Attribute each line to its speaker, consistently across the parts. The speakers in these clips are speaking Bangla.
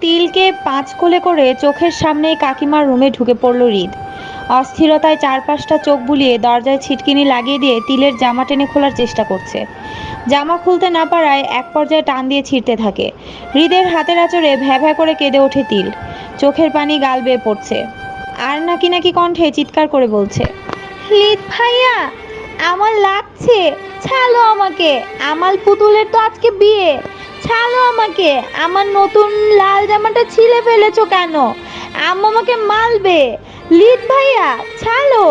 Speaker 1: তিলকে পাঁচ কোলে করে চোখের সামনেই কাকিমার রুমে ঢুকে পড়ল হৃদ। অস্থিরতায় চারপাশটা চোখ বুলিয়ে দরজায় ছিটকিনি লাগিয়ে দিয়ে তিলের জামা টেনে খোলার চেষ্টা করছে। জামা খুলতে না পারায় এক পর্যায়ে টান দিয়ে ছিঁড়তে থাকে। হৃদের হাতের আঁচড়ে ভ্যা ভ্যা করে কেঁদে ওঠে তিল। চোখের পানি গাল বেয়ে পড়ছে। আর নাকি নাকি কণ্ঠে চিৎকার করে বলছে, হৃদ ভাইয়া, আমার লাগছে। ছাড়ো আমাকে। আমার পুতুলের তো আজকে বিয়ে। ছাড়ো আমাকে। আমার নতুন লাল জামাটা ছিলে ফেলেছো কেন? আম্মু আমাকে মালবে লিদ ভাইয়া, ছাড়ো।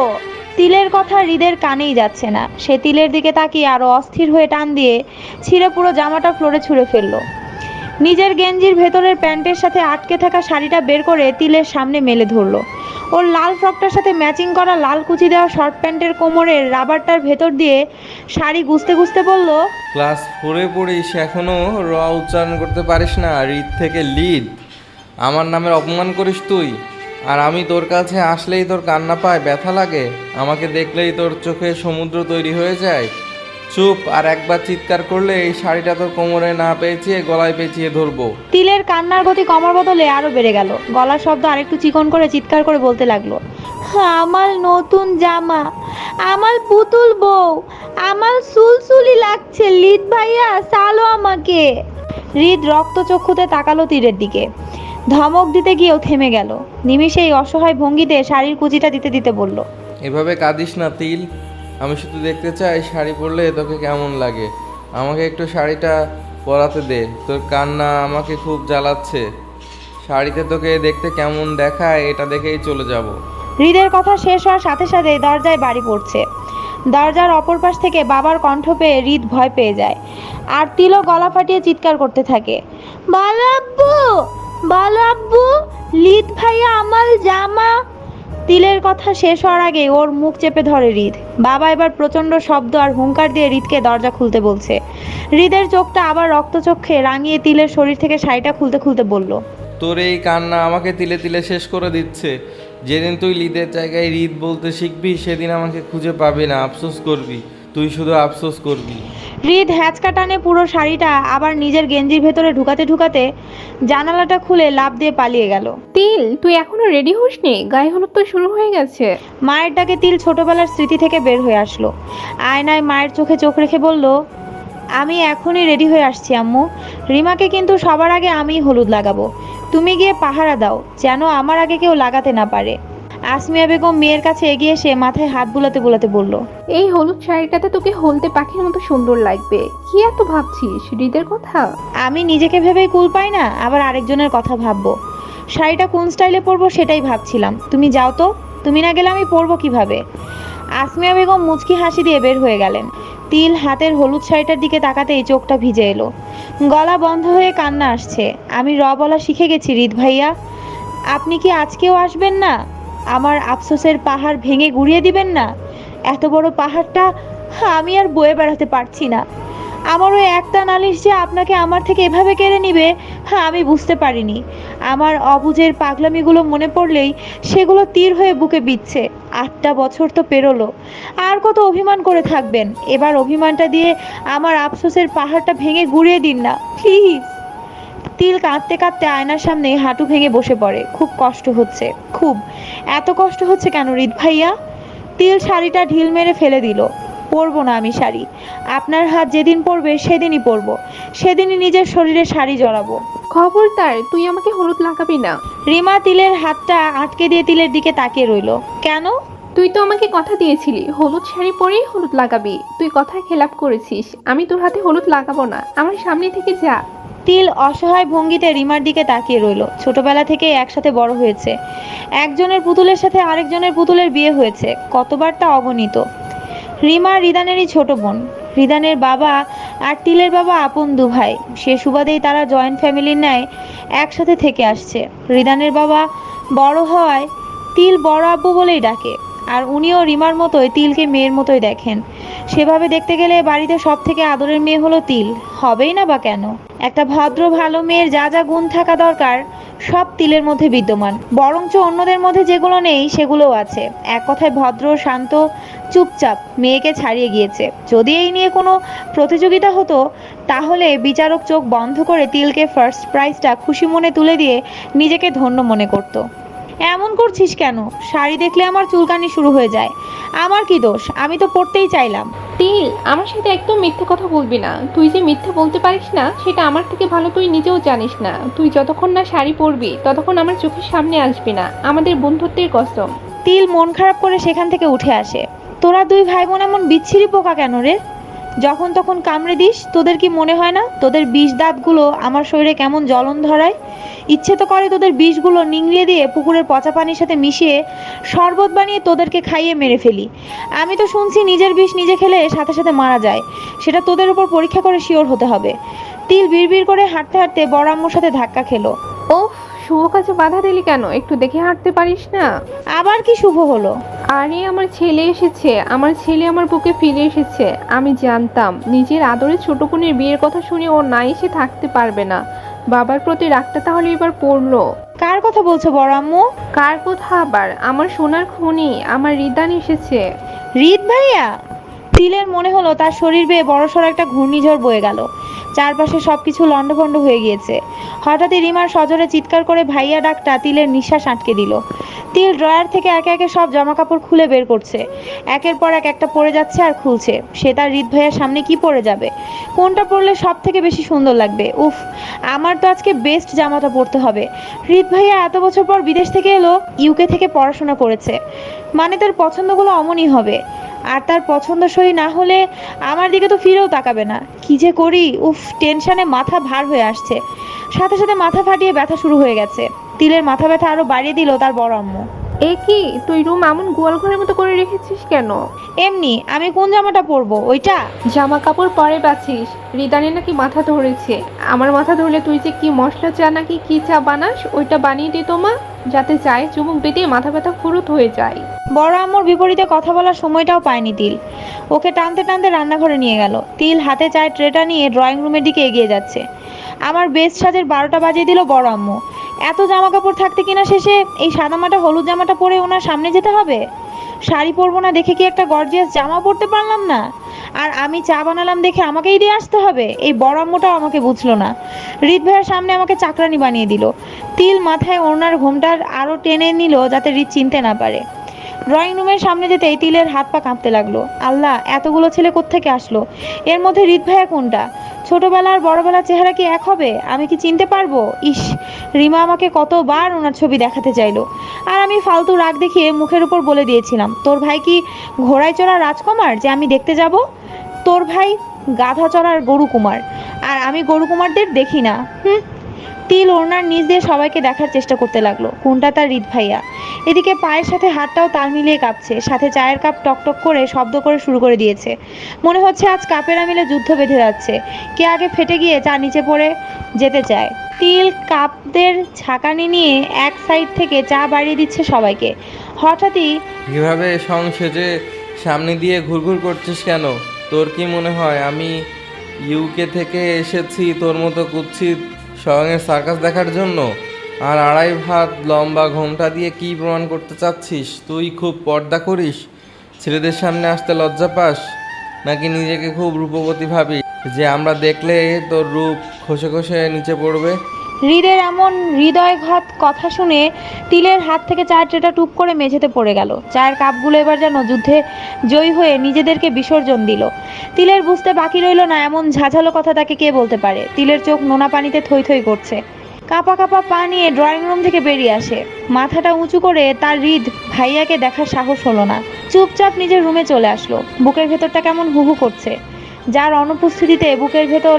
Speaker 1: তিলের কথা হৃদের কানেই যাচ্ছে না। সে তিলের দিকে তাকিয়ে আরও অস্থির হয়ে টান দিয়ে ছিঁড়ে পুরো জামাটা ফ্লোরে ছুঁড়ে ফেলল। নিজের গেঞ্জির ভেতরের প্যান্টের সাথে আটকে থাকা শাড়িটা বের করে তিলের সামনে মেলে ধরলো। ওর লাল ফ্রকটার সাথে ম্যাচিং করা লাল কুচি দেওয়া শর্ট প্যান্টের কোমরের রাবারটার ভেতর দিয়ে শাড়ি গুছতে গুছতে বলল,
Speaker 2: ক্লাস ফোরে পড়িস, এখনও র উচ্চারণ করতে পারিস না রিদ থেকে লিড। আমার নামের অপমান করিস তুই, আর আমি তোর কাছে আসলেই তোর কান্না পায়, ব্যথা লাগে। আমাকে দেখলেই তোর চোখে সমুদ্র তৈরি হয়ে যায়। চুপ আর একবার চিৎকার করলে এই শাড়িটা তোর কোমরে না পেঁচিয়ে গলায় পেঁচিয়ে ধরবো।
Speaker 1: তিলের কান্নার গতি কমার বদলে আরও বেড়ে গেল। গলার শব্দ আরেকটু চিকন করে চিৎকার করে বলতে লাগল আমার নতুন জামা আমার পুতুল বউ আমার সুলসুলি লাগছে লিদ ভাইয়া সালো আমাকে। হৃদ রক্তচক্ষুতে তাকালো তীরের দিকে। ধমক দিতে গিয়েও থেমে গেল। নিমিষেই অসহায় ভঙ্গিতে শাড়ির কুচিটা দিতে দিতে বলল
Speaker 2: এভাবে কাঁদিস না তিল। আমি শুধু দেখতে চাই শাড়ি পরলে তোকে কেমন লাগে? আমাকে একটু শাড়িটা পরাতে দে। তোর কান্না আমাকে খুব জ্বালাচ্ছে। শাড়িতে তোকে দেখতে কেমন দেখায় এটা দেখেই চলে যাব।
Speaker 1: হৃদের কথা শেষ হওয়ার সাথে সাথে দরজায় বাড়ি পড়ছে। দরজার অপর পাশ থেকে বাবার কণ্ঠ পেয়ে হৃদ ভয় পেয়ে যায়। আর তিলও গলা ফাটিয়ে চিৎকার করতে থাকে। বলো আব্বু বলো আব্বু লিদ ভাইয়া, আমার জামা তিলের কথা শেষ হওয়ার আগে ওর মুখ চেপে ধরে হৃদ। বাবা এবার প্রচণ্ড শব্দ আর হুঙ্কার দিয়ে হৃদকে দরজা খুলতে বলছে। হৃদের চোখটা আবার রক্তচক্ষে রাঙিয়ে তিলের শরীর থেকে শাড়িটা খুলতে খুলতে বলল,
Speaker 2: তোর এই কান্না আমাকে তিলে তিলে শেষ করে দিচ্ছে। যেদিন তুই লিদের জায়গায় রিদ বলতে শিখবি, সেদিন আমাকে খুঁজে পাবি না, আফসোস করবি। তুই শুধু আফসোস করবি।
Speaker 1: হৃদ হ্যাচকা টানে পুরো শাড়িটা আবার নিজের গেঞ্জির ভেতরে ঢুকাতে ঢুকাতে জানালাটা খুলে লাফ দিয়ে পালিয়ে গেল।
Speaker 3: তিল তুই এখনও রেডি হসনি? গায়ে হলুদ তো শুরু হয়ে গেছে।
Speaker 1: মায়ের ডাকে তিল ছোটবেলার স্মৃতি থেকে বের হয়ে আসলো। আয়নায় মায়ের চোখে চোখ রেখে বলল আমি এখনই রেডি হয়ে আসছি আম্মু। রিমাকে কিন্তু সবার আগে আমিই হলুদ লাগাবো। তুমি গিয়ে পাহারা দাও যেন আমার আগে কেউ লাগাতে না পারে। আসমিয়া বেগম মেয়ের কাছে এগিয়ে এসে মাথায় হাত বুলাতে বুলাতে বলল
Speaker 3: এই হলুদ শাড়িটাতে তোকে হলদে পাখির মতো সুন্দর লাগবে। কি এত ভাবছিস? হৃদের কথা?
Speaker 1: আমি নিজেকে ভেবেই কুল পাই না আবার আরেকজনের কথা ভাববো। শাড়িটা কোন স্টাইলে পরবো সেটাই ভাবছিলাম। তুমি যাও তো তুমি না গেলে আমি পরবো কীভাবে? আসমিয়া বেগম মুচকি হাসি দিয়ে বের হয়ে গেলেন। তিল হাতের হলুদ শাড়িটার দিকে তাকাতেই চোখটা ভিজে এলো। গলা বন্ধ হয়ে কান্না আসছে। আমি র বলা শিখে গেছি রিদ ভাইয়া। আপনি কি আজকেও আসবেন না? আমার আফসোসের পাহাড় ভেঙে গুড়িয়ে দিবেন না? এত বড় পাহাড়টা আমি আর বয়ে বেড়াতে পারছি না। আমার ওই একটা নালিশ যে আপনাকে আমার থেকে এভাবে কেড়ে নিবে হ্যাঁ আমি বুঝতে পারিনি। আমার অবুজের পাগলামিগুলো মনে পড়লেই সেগুলো তীর হয়ে বুকে বিচ্ছে আটটা বছর তো পেরোলো। আর কত অভিমান করে থাকবেন? এবার অভিমানটা দিয়ে আমার আফসোসের পাহাড়টা ভেঙে গুড়িয়ে দিন না। প্লিজ। তিল কাঁদতে কাঁদতে আয়নার সামনে হাঁটু ভেঙে বসে পড়ে। খুব কষ্ট হচ্ছে খুব। এত কষ্ট হচ্ছে কেন রিদ ভাইয়া? তিল শাড়িটা ঢিল মেরে ফেলে দিল। পরবো না আমি শাড়ি। আপনার হাত যেদিন পরবে সেদিনই পরবো। সেদিনই নিজের শরীরে শাড়ি জড়াবো।
Speaker 3: খবরদার তুই আমাকে হলুদ লাগাবি না।
Speaker 1: রিমা তিলের হাতটা আটকে দিয়ে তিলের দিকে তাকিয়ে রইল। কেন?
Speaker 3: তুই তো আমাকে কথা দিয়েছিলি হলুদ শাড়ি পরেই হলুদ লাগাবি। তুই কথায় খেলাপ করেছিস আমি তোর হাতে হলুদ লাগাবো না। আমার সামনে থেকে যা।
Speaker 1: তিল অসহায় ভঙ্গিতে রিমার দিকে তাকিয়ে রইল। ছোটবেলা থেকে একসাথে বড় হয়েছে। একজনের পুতুলের সাথে আরেকজনের পুতুলের বিয়ে হয়েছে। কতবার তা অগণিত। রিমা রিদানেরই ছোট বোন। রিদানের বাবা আর তিলের বাবা আপন দু ভাই সে সুবাদেই তারা জয়েন্ট ফ্যামিলির ন্যায় একসাথে থেকে আসছে। রিদানের বাবা বড় হওয়ায় তিল বড় আব্বু বলেই ডাকে। আর উনিও রিমার মতোই, তিলকে মেয়ের মতোই দেখেন। সেভাবে দেখতে গেলে বাড়িতে সব থেকে আদরের মেয়ে হলো তিল। হবেই না বা কেন? একটা ভদ্র, ভালো মেয়ের যা যা গুণ থাকা দরকার, সব তিলের মধ্যে বিদ্যমান। বরঞ্চ অন্যদের মধ্যে যেগুলো নেই, সেগুলোও আছে। এক কথায় ভদ্র, শান্ত, চুপচাপ মেয়েকে ছাড়িয়ে গিয়েছে। যদি এই নিয়ে কোনো প্রতিযোগিতা হতো, তাহলে বিচারক চোখ বন্ধ করে তিলকে ফার্স্ট প্রাইজটা খুশি মনে তুলে দিয়ে নিজেকে ধন্য মনে করত। এমন করছিস কেন? শাড়ি দেখলে আমার চুলকানি শুরু হয়ে যায়। আমার কি দোষ? আমি তো পড়তেই চাইলাম।
Speaker 3: তিল আমার সাথে একদম মিথ্যে কথা বলবি না। তুই যে মিথ্যে বলতে পারিস না সেটা আমার থেকে ভালো তুই নিজেও জানিস না। তুই যতক্ষণ না শাড়ি পরবি ততক্ষণ আমার চোখের সামনে আসবি না। আমাদের বন্ধুত্বের কসম।
Speaker 1: তিল মন খারাপ করে সেখান থেকে উঠে আসে। তোরা দুই ভাই বোন এমন বিচ্ছিরি পোকা কেন রে? যখন তখন কামড়ে দিস, তোদের কি মনে হয় না? তোদের বিষ দাঁতগুলো আমার শরীরে কেমন জ্বলন ধরায়? ইচ্ছে তো করে তোদের বিষগুলো নিংড়িয়ে দিয়ে পুকুরের পচা পানির সাথে মিশিয়ে শরবত বানিয়ে তোদেরকে খাইয়ে মেরে ফেলি। আমি তো শুনছি নিজের বিষ নিজে খেলে সাথে সাথে মারা যায়। সেটা তোদের উপর পরীক্ষা করে শিওর হতে হবে। তিল বিড়বিড় করে হাঁটতে হাঁটতে বড় আম্মুর সাথে ধাক্কা খেলো।
Speaker 3: ওফ শুভ কাজে বাধা দিলি কেন? একটু দেখে হাঁটতে পারিস না?
Speaker 1: আবার কি শুভ হলো?
Speaker 3: আরে আমার ছেলে এসেছে। আমার ছেলে আমার বুকে ফিরে এসেছে। আমি জানতাম নিজের আদরের ছোট বোনের বিয়ের কথা শুনে ও না এসে থাকতে পারবে না। বাবার প্রতি রাগটা তাহলে এবার পড়ল।
Speaker 1: কার কথা বলছো বড় আম্মু?
Speaker 3: কার কথা আবার? আমার সোনার খনি আমার রিদান এসেছে।
Speaker 1: রিত ভাইয়া? তিলের মনে হলো তার শরীর বেয়ে বড়সড় একটা ঘূর্ণিঝড় বয়ে গেল। চারপাশে সব সবকিছু লণ্ডভণ্ড হয়ে গিয়েছে। হঠাৎই রিমার সজোরে চিৎকার করে ভাইয়া ডাকটা তিলের নিঃশ্বাস আটকে দিল। তিল ড্রয়ার থেকে একে একে সব জামা কাপড় খুলে বের করছে। একের পর এক একটা পরে যাচ্ছে আর খুলছে। সে তার রিত ভাইয়ার সামনে কি পরে যাবে? কোনটা পরলে সব থেকে বেশি সুন্দর লাগবে? উফ, আমার তো আজকে বেস্ট জামাটা পরতে হবে। রিত ভাইয়া এত বছর পর বিদেশ থেকে এলো, ইউকে থেকে পড়াশোনা করেছে। মানে তার পছন্দগুলো অমনই হবে। আর তার পছন্দসই না হলে আমার দিকে তো ফিরেও তাকাবে না। কি যে করি? উফ টেনশনে মাথা ভার হয়ে আসছে। সাথে সাথে মাথা ফাটিয়ে ব্যথা শুরু হয়ে গেছে। তিলের মাথা ব্যথা আরও বাড়িয়ে দিল তার বড় আম্মু।
Speaker 3: এ কি? তুই রুম এমন গোয়াল ঘরের মতো করে রেখেছিস কেন?
Speaker 1: এমনি আমি কোন জামাটা পরবো ওইটা?
Speaker 3: জামা কাপড় পরে বাছিস। রিদানি নাকি মাথা ধরেছে। আমার মাথা ধরলে তুই যে কি মশলা চা নাকি কি চা বানাস ওইটা বানিয়ে দে তোমা যাতে চায়ে চুমুক দিতে মাথা ব্যথা ফুরুত হয়ে যায়।
Speaker 1: বড় আম্মুর বিপরীতে কথা বলার সময়টাও পায়নি তিল। ওকে টানতে টানতে রান্নাঘরে নিয়ে গেল। তিল হাতে চায়ের ট্রেটা নিয়ে ড্রয়িং রুমের দিকে এগিয়ে যাচ্ছে। আমার বেস্ট সাজের বারোটা বাজিয়ে দিল বড় আম্মু। এত জামা কাপড় থাকতে কিনা শেষে এই সাদামাটা হলুদ জামাটা পরে ওনার সামনে যেতে হবে? শাড়ি পরবো না দেখে কি একটা গর্জিয়াস জামা পরতে পারলাম না? আর আমি চা বানালাম দেখে আমাকেই দিয়ে আসতে হবে? এই বড় আম্মুটাও আমাকে বুঝলো না। রিত ভাইয়ের সামনে আমাকে চাকরানি বানিয়ে দিল। তিল মাথায় ওনার ঘোমটার আরও টেনে নিল যাতে রিত চিনতে না পারে। ড্রয়িং রুমের সামনে যেতেই তিলের হাত পা কাঁপতে লাগল। আল্লাহ, এতগুলো ছেলে কোত্থেকে আসলো? এর মধ্যে রিত ভাইয়া কোনটা? ছোটবেলা আর বড়বেলার চেহারা কি এক হবে? আমি কি চিনতে পারব? ইস, রিমা আমাকে কতবার ওনার ছবি দেখাতে চাইলো। আর আমি ফালতু রাগ দেখিয়ে মুখের উপর বলে দিয়েছিলাম, তোর ভাই কি ঘোড়ায় চড়া রাজকুমার যে আমি দেখতে যাব? তোর ভাই গাধা চড়ার গরু কুমার আর আমি গরু কুমারদের দেখি না। হুম তিল ওড়নার নিচ দিয়ে সবাইকে দেখার চেষ্টা করতে লাগল। কোনটা তার হৃদ ভাইয়া? এদিকে পায়ের সাথে হাতটাও তাল মিলিয়ে কাঁপছে, সাথে চায়ের কাপ টকটক করে শব্দ করে শুরু করে দিয়েছে। মনে হচ্ছে আজ কাপেরা মিলে যুদ্ধ বেঁধে যাচ্ছে। কে আগে ফেটে গিয়ে চা নিচে পড়ে যেতে চায়? তিল কাপদের ছাকানি নিয়ে এক সাইড থেকে চা বাড়িয়ে দিচ্ছে সবাইকে। হঠাৎই
Speaker 2: কীভাবে সংসেজে সামনে দিয়ে ঘুরঘুর করছিস কেন? তোর কি মনে হয় আমি ইউকে থেকে এসেছি, তোর মতো কুৎসিত স্বয়ংয়ের সার্কাস দেখার জন্য। আর আড়াই ভাত লম্বা ঘোমটা দিয়ে কি প্রমাণ করতে চাচ্ছিস? তুই খুব পর্দা করিস। ছেলেদের সামনে আসতে লজ্জা পাস? নাকি নিজেকে খুব রূপবতী ভাবি যে আমরা দেখলে তোর রূপ খসে খসে নিচে পড়বে?
Speaker 1: হৃদের এমন হৃদয়ঘাত কথা শুনে তিলের হাত থেকে চায়ের ট্রেটা টুপ করে মেঝেতে পড়ে গেল। চায়ের কাপগুলো এবার যেন যুদ্ধে জয়ী হয়ে নিজেদেরকে বিসর্জন দিল। তিলের বুঝতে বাকি রইল না এমন ঝাঝালো কথা তাকে কে বলতে পারে। তিলের চোখ নোনা পানিতে থই থই করছে। কাপা কাপা পা নিয়ে ড্রয়িং রুম থেকে বেরিয়ে আসে। মাথাটা উঁচু করে তার হৃদ ভাইয়াকে দেখার সাহস হলো না। চুপচাপ নিজের রুমে চলে আসলো। বুকের ভেতরটা কেমন হুহু করছে। যার অনুপস্থিতিতে বুকের ভেতর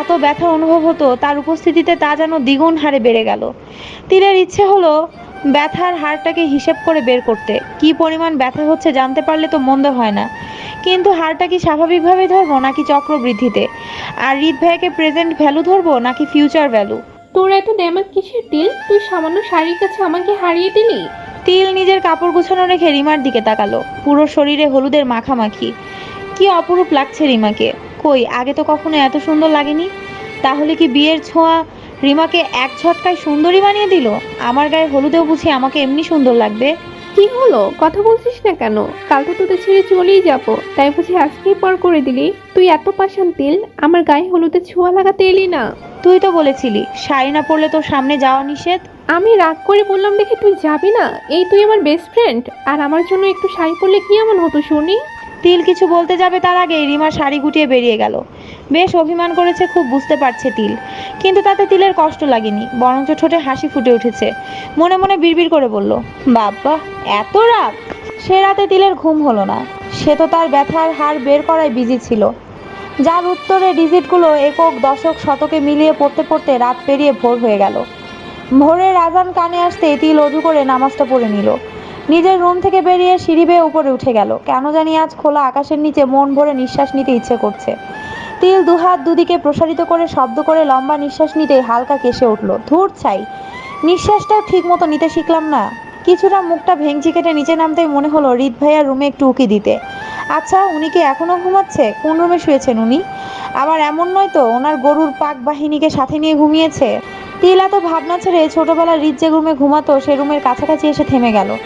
Speaker 1: এত ব্যথা অনুভব হতো তার উপস্থিতিতে তা যেন দ্বিগুণ হারে বেড়ে গেল। তীরের ইচ্ছে হলো ব্যথার হারটাকে হিসেব করে বের করতে। কি পরিমাণ ব্যথা হচ্ছে জানতে পারলে তো মন্দ হয় না। কিন্তু হারটা কি স্বাভাবিকভাবে ধরবো নাকি চক্রবৃদ্ধিতে? আর হৃদ ভাইকে প্রেজেন্ট ভ্যালু ধরবো নাকি ফিউচার ভ্যালু
Speaker 3: তোর এত ড্যামাক কিসের তিল? তুই সামান্য শাড়ির কাছে আমাকে হারিয়ে দিলি?
Speaker 1: তিল নিজের কাপড় গুছানো রেখে রিমার দিকে তাকালো। পুরো শরীরে হলুদের মাখামাখি। কি অপরূপ লাগছে রিমাকে? কই আগে তো কখনো এত সুন্দর লাগেনি? তাহলে কি বিয়ের ছোঁয়া রিমাকে এক ঝটকায় সুন্দরী বানিয়ে দিল? আমার গায়ে হলুদেও বুঝি আমাকে এমনি সুন্দর লাগবে?
Speaker 3: কি কি হলো? কথা বলছিস না কেন? কাল তো তোদের ছেড়ে চলেই যাব। তাই বুঝি আজকেই পর করে দিলি। তুই এত পাশান তিল আমার গায়ে হলুদে ছোঁয়া লাগাতে এলি না।
Speaker 1: তুই তো বলেছিলি শাড়ি না পরলে তোর সামনে যাওয়া নিষেধ।
Speaker 3: আমি রাগ করে বললাম দেখে তুই যাবি না? এই তুই আমার বেস্ট ফ্রেন্ড আর আমার জন্য একটু শাড়ি পরলে কি এমন হতো শুনি?
Speaker 1: তিল কিছু বলতে যাবে তার আগে রিমা শাড়ি গুটিয়ে বেরিয়ে গেল। বেশ অভিমান করেছে, খুব বুঝতে পারছে তিল। কিন্তু তাতে তিলের কষ্ট লাগেনি, বরঞ্চ ঠোঁটে হাসি ফুটে উঠেছে। মনে মনে বিড়বিড় করে বলল, বাবা, এত রাগ সে রাতে তিলের ঘুম হলো না। সে তো তার ব্যথার হার বের করায় বিজি ছিল। যার উত্তরে ডিজিটগুলো একক, দশক, শতকে মিলিয়ে পড়তে পড়তে রাত পেরিয়ে ভোর হয়ে গেল। ভোরের আজান কানে আসতে তিল অজু করে নামাজটা পড়ে নিল। নিজের রুম থেকে বেরিয়ে সিঁড়ি বেয়ে উপরে উঠে গেল। কেন জানি আজ খোলা আকাশের নিচে মন ভরে নিঃশ্বাস নিতে ইচ্ছে করছে। তিল দুহাত দুদিকে প্রসারিত করে শব্দ করে লম্বা নিঃশ্বাস নিতেই হালকা কেসে উঠল। ধূর ছাই, নিঃশ্বাসটাও ঠিক মতো নিতে শিখলাম না। কিছুটা মুখটা ভেঙচি কেটে নিচে নামতেই মনে হলো রিত ভাইয়ার রুমে একটু উকি দিতে। আচ্ছা উনি কি এখনও ঘুমাচ্ছে? কোন রুমে শুয়েছেন উনি? আবার এমন নয় তো, ওনার গরুর পাক বাহিনীকে সাথে নিয়ে ঘুমিয়েছে? তিল এত ভাবনা ছেড়ে ছোটবেলার রিত যে রুমে ঘুমাতো, সে রুমের কাছাকাছি এসে থেমে গেল।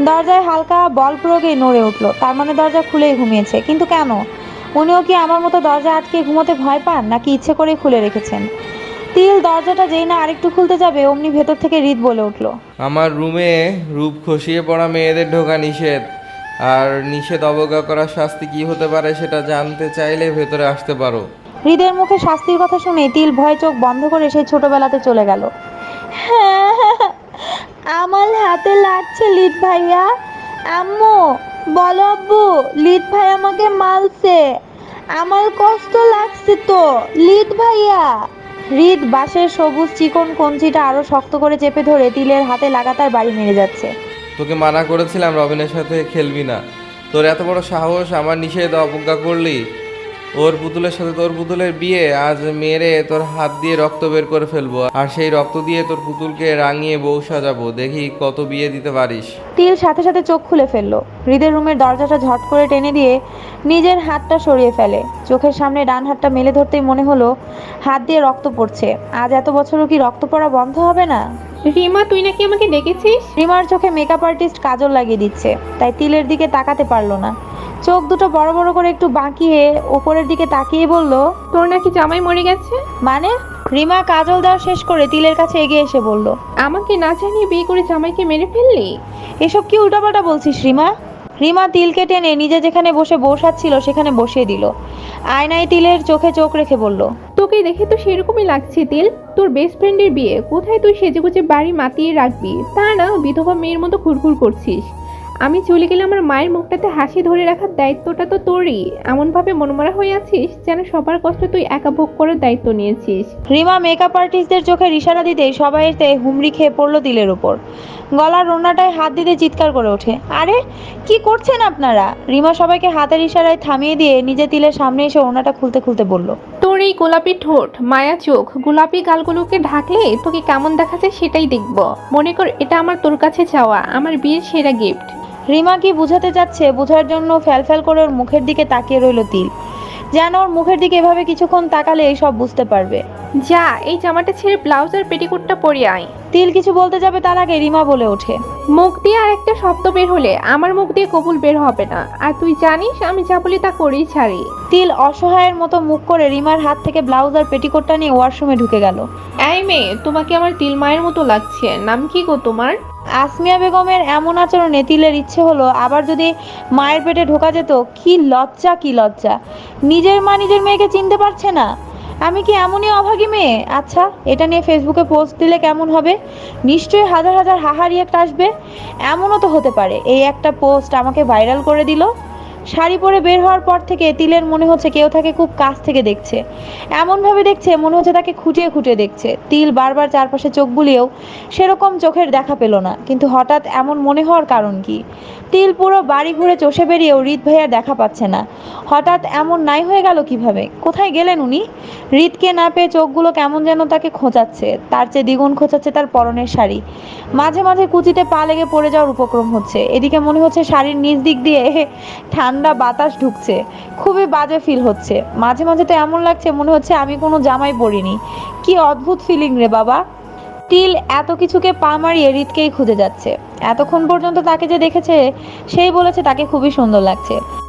Speaker 1: দরজায় হালকা বল প্রয়োগে নড়ে উঠল। তার মানে দরজা খুলেই ঘুমিয়েছে। কিন্তু কেন? উনিও কি আমার মতো দরজা আটকে ঘুমোতে ভয় পান নাকি ইচ্ছে করে খুলে রেখেছেন? তিল দরজাটা যেই না আরেকটু খুলতে যাবে অমনি ভেতর থেকে রিত বলে উঠল।
Speaker 2: আমার রুমে রূপ খসিয়ে পড়া মেয়েদের ঢোকা নিষেধ। আর নিষেধ অবজ্ঞা করার শাস্তি কি হতে পারে সেটা জানতে চাইলে ভেতরে আসতে পারো।
Speaker 1: হৃদের মুখে শাস্তির কথা শুনে তিল ভয় চোখ বন্ধ করে সেই ছোটবেলাতে চলে গেল। আমার হাতে লাগছে লিট ভাইয়া। আম্মু, বলো আব্বু লিট ভাই আমাকে মারছে। আমার কষ্ট লাগছে তো লিট ভাইয়া। হৃদ বাঁশের সবুজ চিকন কঞ্চিটা আরও শক্ত করে চেপে ধরে তিলের হাতে লাগাতার বাড়ি মেরে যাচ্ছে।
Speaker 2: তোকে মানা করেছিলাম রবিনের সাথে খেলবি না। তোর এত বড় সাহস, আমার নিষেধ, অবজ্ঞা করলি। ওর পুতুলের সাথে তোর পুতুলের বিয়ে আজ মেরে তোর হাত দিয়ে রক্ত বের করে ফেলব আর সেই রক্ত দিয়ে তোর পুতুলকে রাঙিয়ে বউ সাজাবো দেখি কত বিয়ে দিতে পারিস।
Speaker 1: তিল সাথে সাথে চোখ খুলে ফেলল। হৃদের রুমের দরজাটা ঝট করে টেনে দিয়ে নিজের হাতটা সরিয়ে ফেলে। চোখের সামনে ডান হাতটা মেলে ধরতেই মনে হলো হাত দিয়ে রক্ত পড়ছে। আজ এত বছরও কি রক্ত পড়া বন্ধ হবে না?
Speaker 3: রিমা তুই নাকি আমাকে ডেকেছিস?
Speaker 1: রিমার চোখে মেকআপ আর্টিস্ট কাজল লাগিয়ে দিচ্ছে তাই তিলের দিকে তাকাতে পারল না। চোখ দুটো বড় বড় করে একটু বাঁকিয়ে উপরের দিকে তাকিয়ে বলল
Speaker 3: তোর নাকি জামাই মরে গেছে?
Speaker 1: মানে? রিমা কাজল দেওয়া শেষ করে তিলের কাছে এগিয়ে এসে বলল
Speaker 3: আমাকে না জানিয়ে বিয়ে করে জামাইকে মেরে ফেললি?
Speaker 1: এসব কি উল্টাপাল্টা বলছিস রিমা? রিমা তিলকে টেনে নিজে যেখানে বসে বসাচ্ছিল সেখানে বসিয়ে দিল। আয়নায় তিলের চোখে চোখ রেখে বলল
Speaker 3: তোকে দেখে তো সেরকমই লাগছে তিল তোর বেস্ট ফ্রেন্ডের বিয়ে। কোথায় তুই সেজেগুজে বাড়ি মাতিয়ে রাখবি? তা না বিধবা মেয়ের মতো ঘুরঘুর করছিস। আমি চলে গেলে আমার মায়ের মুখটাতে হাসি ধরে রাখার দায়িত্বটা তো তোরই। এমনভাবে মনমরা হয়ে আছিস যেন সবার কষ্ট তুই একা ভোগ করার দায়িত্ব নিয়েছিস।
Speaker 1: রিমা মেকআপ আর্টিস্টদের চোখে ইশারা দিতেই সবাই এতে হুমড়ি খেয়ে পড়ল দিলের ওপর গলার রোনাটায় হাত দিতে চিৎকার করে ওঠে। আরে কি করছেন আপনারা? রিমা সবাইকে হাতের ইশারায় থামিয়ে দিয়ে নিজে তিলের সামনে এসে ওনাটা খুলতে খুলতে বলল
Speaker 3: তোর এই গোলাপি ঠোঁট মায়া চোখ গোলাপি গালগুলোকে ঢাকলে তোকে কেমন দেখাচ্ছে সেটাই দেখব। মনে কর এটা আমার তোর কাছে চাওয়া আমার বিয়ের সেরা গিফট
Speaker 1: রিমা কি বুঝাতে চাচ্ছে বোঝার জন্য ফ্যালফ্যাল করে ওর মুখের দিকে তাকিয়ে রইল তিল। যেন ওর মুখের দিকে এভাবে কিছুক্ষণ তাকালে এই সব বুঝতে পারবে।
Speaker 3: যা এই জামাটা ছেড়ে ব্লাউজ আর পেটিকোটটা পরে আয়।
Speaker 1: তিল কিছু বলতে যাবে তার আগে রিমা বলে ওঠে।
Speaker 3: মুখ দিয়ে আর একটা শব্দ বের হলে আমার মুখ দিয়ে কবুল বের হবে না। আর তুই জানিস আমি যা বলি তা করেই ছাড়ি।
Speaker 1: তিল অসহায়ের মতো মুখ করে রিমার হাত থেকে ব্লাউজ আর পেটিকোটটা নিয়ে ওয়াশরুমে ঢুকে গেল।
Speaker 3: এই মেয়ে তোমাকে আমার তিল মায়ের মতো লাগছে। নাম কি গো তোমার?
Speaker 1: আসমিয়া বেগমের এমন আচরণে তিলের ইচ্ছে হলো আবার যদি মায়ের পেটে ঢোকা যেত, কি লজ্জা কি লজ্জা। নিজের মা নিজের মেয়েকে চিনতে পারছে না। আমি কি এমনই অভাগী মেয়ে? আচ্ছা এটা নিয়ে ফেসবুকে পোস্ট দিলে কেমন হবে? নিশ্চয়ই হাজার হাজার হাহা আসবে। এমনও তো হতে পারে। এই একটা পোস্ট আমাকে ভাইরাল করে দিল। শাড়ি পরে বের হওয়ার পর থেকে তিলের মনে হচ্ছে কেউ তাকে খুব কাছ থেকে দেখছে। এমনভাবে দেখছে, মনে হচ্ছে তাকে খুঁটিয়ে খুঁটিয়ে দেখছে। তিল বারবার চারপাশে চোখ বুলিয়েও সেরকম চোখের দেখা পেল না, কিন্তু হঠাৎ এমন মনে হওয়ার কারণ কি? তিল পুরো বাড়ি ঘুরে চষে বেরিয়েও রিত ভাইয়ার দেখা পাচ্ছে না। হঠাৎ এমন নাই হয়ে গেল কীভাবে? কোথায় গেলেন উনি? রিতকে না পেয়ে চোখগুলো কেমন যেন তাকে খোঁচাচ্ছে, তার চেয়ে দ্বিগুণ খোঁচাচ্ছে তার পরনের শাড়ি। মাঝে মাঝে কুচিতে পা লেগে পড়ে যাওয়ার উপক্রম হচ্ছে। এদিকে মনে হচ্ছে শাড়ির নিচ দিক দিয়ে ঠান্ডা বাতাস ঢুকছে। খুবই বাজে ফিল হচ্ছে। মাঝে মাঝে তো এমন লাগছে মনে হচ্ছে আমি কোনো জামাই পরিনি। কি অদ্ভুত ফিলিং রে বাবা। টিল এত কিছুকে পা মারিয়ে হৃদকেই খুঁজে যাচ্ছে। এতক্ষণ পর্যন্ত তাকে যে দেখেছে, সেই বলেছে তাকে খুবই সুন্দর লাগছে।